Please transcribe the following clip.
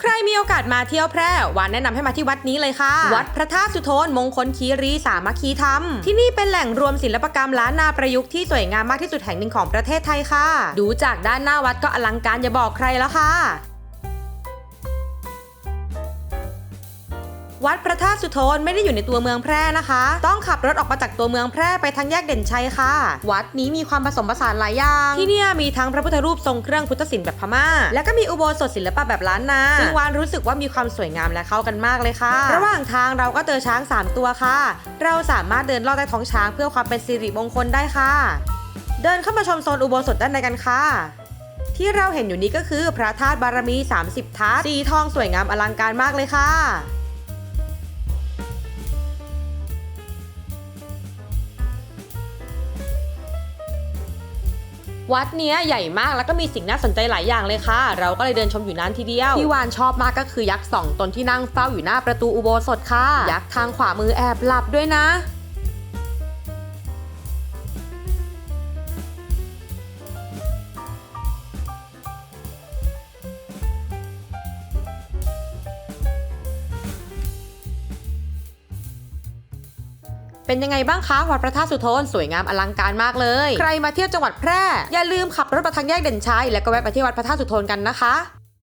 ใครมีโอกาสมาเที่ยวแพร่วานแนะนำให้มาที่วัดนี้เลยค่ะ วัดพระธาตุสุโธนมงคลคีรีสามัคคีธรรม ที่นี่เป็นแหล่งรวมศิลปกรรมล้านนาประยุกต์ที่สวยงามมากที่สุดแห่งหนึ่งของประเทศไทยค่ะ ดูจากด้านหน้าวัดก็อลังการอย่าบอกใครแล้วค่ะ วัดพระธาตุสุโธนไม่ได้อยู่ในตัวเมืองแพร่นะคะ ต้องขับรถออกมาจากตัวเมืองแพร่ไปทางแยกเด่นชัยค่ะ วัดนี้มีความผสมผสานหลายอย่าง ที่เนี่ยมีทั้งพระพุทธรูปทรงเครื่องพุทธศิลป์แบบพม่า และก็มีอุโบสถศิลปะแบบล้านนา ซึ่งวานรู้สึกว่ามีความสวยงามและเข้ากันมากเลยค่ะ ระหว่างทางเราก็เจอช้าง 3 ตัวค่ะ เราสามารถเดินลอดใต้ท้องช้างเพื่อความเป็นสิริมงคลได้ค่ะ เดินเข้ามาชมโซนอุโบสถด้านในกันค่ะที่เราเห็นอยู่นี้ก็คือพระธาตุบารมี 30 ทัศน์สีทองสวยงามอลังการมากเลยค่ะ วัดเนี้ยใหญ่มากแล้วก็มีสิ่งน่าสนใจหลายอย่างเลยค่ะ เราก็เลยเดินชมอยู่นั้นทีเดียว ที่วานชอบมากก็คือยักษ์สองตนที่นั่งเฝ้าอยู่หน้าประตูอุโบสถค่ะ ยักษ์ทางขวามือแอบหลับด้วยนะ เป็นยังไงบ้างคะวัดพระธาตุสุโธนสวยงามอลังการมากเลย ใครมาเที่ยวจังหวัดแพร่อย่าลืมขับรถมาทางแยกเด่นชัยแล้วก็แวะไปที่วัดพระธาตุสุโธนกันนะคะ